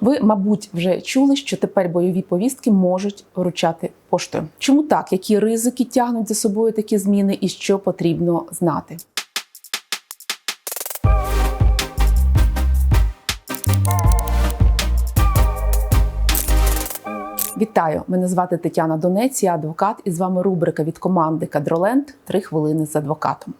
Ви, мабуть, вже чули, що тепер бойові повістки можуть вручати поштою. Чому так? Які ризики тягнуть за собою такі зміни, і що потрібно знати? Вітаю! Мене звати Тетяна Донець, я адвокат, і з вами рубрика від команди Кадроленд Три хвилини з адвокатом.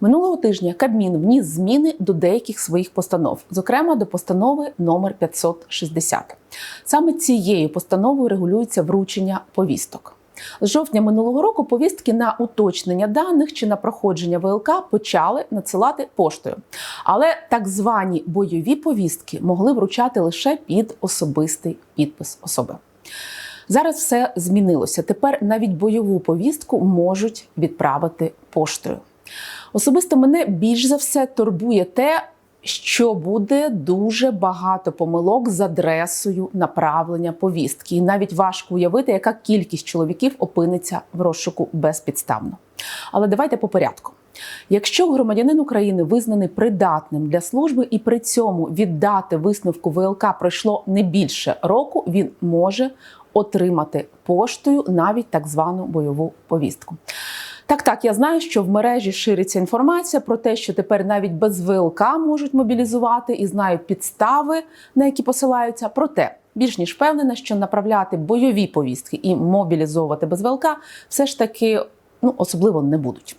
Минулого тижня Кабмін вніс зміни до деяких своїх постанов, зокрема до постанови номер 560. Саме цією постановою регулюється вручення повісток. З жовтня минулого року повістки на уточнення даних чи на проходження ВЛК почали надсилати поштою. Але так звані бойові повістки могли вручати лише під особистий підпис особи. Зараз все змінилося. Тепер навіть бойову повістку можуть відправити поштою. Особисто мене більш за все турбує те, що буде дуже багато помилок з адресою направлення повістки. І навіть важко уявити, яка кількість чоловіків опиниться в розшуку безпідставно. Але давайте по порядку. Якщо громадянин України визнаний придатним для служби і при цьому віддати висновку ВЛК пройшло не більше року, він може отримати поштою навіть так звану бойову повістку. Так, так, я знаю, що в мережі шириться інформація про те, що тепер навіть без ВЛК можуть мобілізувати і знають підстави, на які посилаються. Проте більш ніж впевнена, що направляти бойові повістки і мобілізовувати без ВЛК все ж таки ну, особливо не будуть.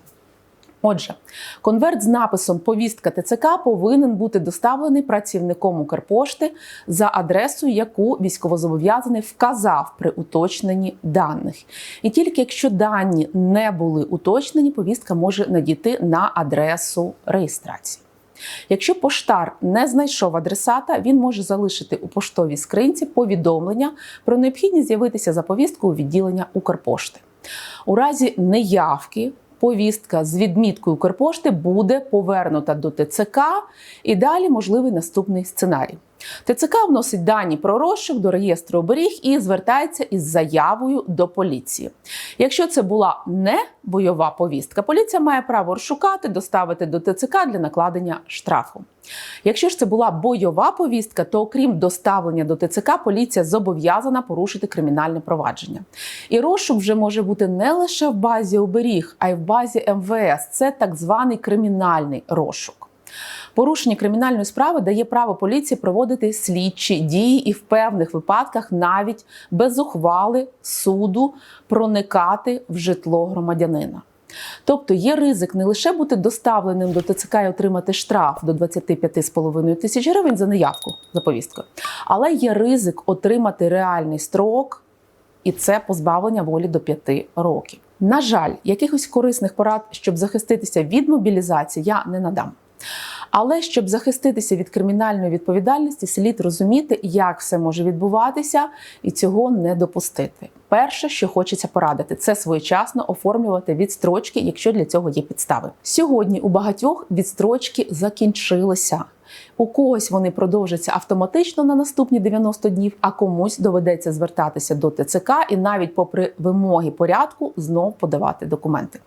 Отже, конверт з написом Повістка ТЦК повинен бути доставлений працівником Укрпошти за адресою, яку військовозобов'язаний вказав при уточненні даних. І тільки якщо дані не були уточнені, повістка може надійти на адресу реєстрації. Якщо поштар не знайшов адресата, він може залишити у поштовій скринці повідомлення про необхідність з'явитися за повісткою у відділення Укрпошти. У разі неявки повістка з відміткою Укрпошти буде повернута до ТЦК, і далі можливий наступний сценарій. ТЦК вносить дані про розшук до реєстру оберіг і звертається із заявою до поліції. Якщо це була не бойова повістка, поліція має право розшукати, доставити до ТЦК для накладення штрафу. Якщо ж це була бойова повістка, то окрім доставлення до ТЦК, поліція зобов'язана порушити кримінальне провадження. І розшук вже може бути не лише в базі оберіг, а й в базі МВС. Це так званий кримінальний розшук. Порушення кримінальної справи дає право поліції проводити слідчі дії і в певних випадках навіть без ухвали суду проникати в житло громадянина. Тобто є ризик не лише бути доставленим до ТЦК і отримати штраф до 25,5 тисяч гривень за неявку за повісткою, але є ризик отримати реальний строк, і це позбавлення волі до 5 років. На жаль, якихось корисних порад, щоб захиститися від мобілізації, я не надам. Але щоб захиститися від кримінальної відповідальності, слід розуміти, як все може відбуватися, і цього не допустити. Перше, що хочеться порадити, це своєчасно оформлювати відстрочки, якщо для цього є підстави. Сьогодні у багатьох відстрочки закінчилися. У когось вони продовжаться автоматично на наступні 90 днів, а комусь доведеться звертатися до ТЦК і навіть попри вимоги порядку знов подавати документи.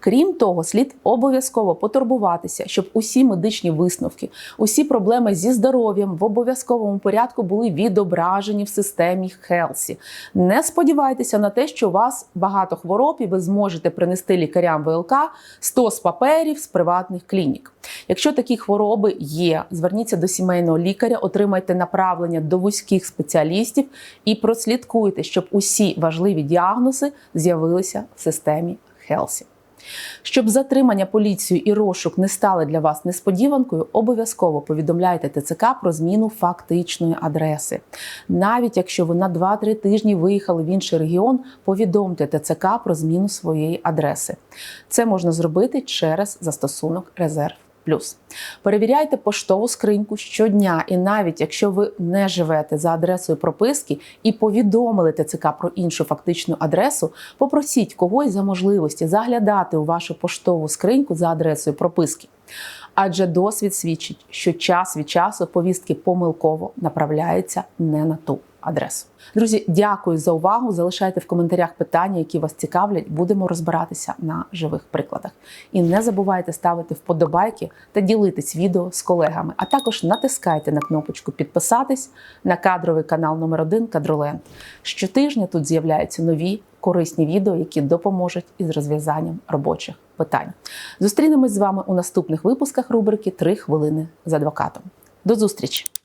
Крім того, слід обов'язково потурбуватися, щоб усі медичні висновки, усі проблеми зі здоров'ям в обов'язковому порядку були відображені в системі Хелсі. Не сподівайтеся на те, що у вас багато хвороб, і ви зможете принести лікарям ВЛК 100 з паперів з приватних клінік. Якщо такі хвороби є, зверніться до сімейного лікаря, отримайте направлення до вузьких спеціалістів і прослідкуйте, щоб усі важливі діагнози з'явилися в системі Хелсі. Щоб затримання поліцією і розшук не стали для вас несподіванкою, обов'язково повідомляйте ТЦК про зміну фактичної адреси. Навіть якщо ви на 2-3 тижні виїхали в інший регіон, повідомте ТЦК про зміну своєї адреси. Це можна зробити через застосунок Резерв. Плюс перевіряйте поштову скриньку щодня, і навіть якщо ви не живете за адресою прописки і повідомили ТЦК про іншу фактичну адресу, попросіть когось за можливості заглядати у вашу поштову скриньку за адресою прописки. Адже досвід свідчить, що час від часу повістки помилково направляються не на ту адресу. Друзі, дякую за увагу. Залишайте в коментарях питання, які вас цікавлять. Будемо розбиратися на живих прикладах. І не забувайте ставити вподобайки та ділитись відео з колегами. А також натискайте на кнопочку підписатись на кадровий канал номер 1 Кадроленд. Щотижня тут з'являються нові корисні відео, які допоможуть із розв'язанням робочих питань. Зустрінемось з вами у наступних випусках рубрики «3 хвилини з адвокатом. До зустрічі!